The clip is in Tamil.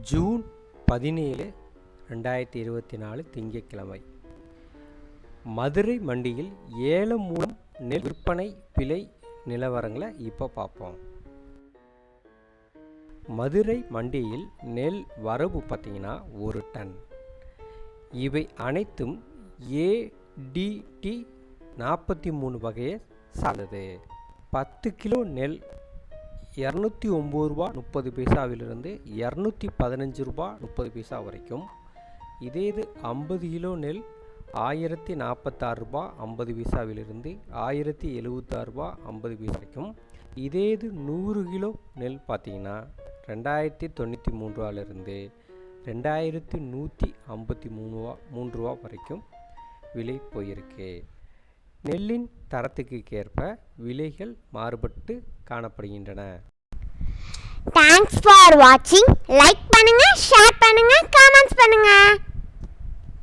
ஜூன் பதினேழு ரெண்டாயிரத்தி இருபத்தி நாலு திங்கட்கிழமை. மதுரை மண்டியில் ஏலம் மூலம் நெல் விற்பனை விலை நிலவரங்களை இப்போ பார்ப்போம் மதுரை மண்டியில் நெல் வரவு பார்த்தீங்கன்னா ஒரு டன். இவை அனைத்தும் ஏடிடி நாற்பத்தி மூணு வகையை சார்ந்தது. பத்து கிலோ நெல் இரநூத்தி ஒம்பது ரூபா முப்பது பைசாவிலிருந்து இரநூத்தி பதினஞ்சு ரூபா முப்பது பைசா வரைக்கும். இதே இது ஐம்பது கிலோ நெல் ஆயிரத்தி நாற்பத்தாறு ரூபா ஐம்பது பைசாவிலிருந்து ஆயிரத்தி எழுபத்தாறு ரூபா ஐம்பது பைசா வரைக்கும். இதே இது நூறு கிலோ நெல் பார்த்தீங்கன்னா ரெண்டாயிரத்தி தொண்ணூற்றி மூணு ரூபாலிருந்து ரெண்டாயிரத்தி நூற்றி ஐம்பத்தி மூணு ரூபா மூன்று ரூபா வரைக்கும் விலை போயிருக்கு. நெல்லின் தரத்துக்கு ஏற்ப விலைகள் மாறுபட்டு காணப்படுகின்றன. தேங்க்ஸ் ஃபார் வாட்சிங் லைக் பண்ணுங்க, ஷேர் பண்ணுங்க, comments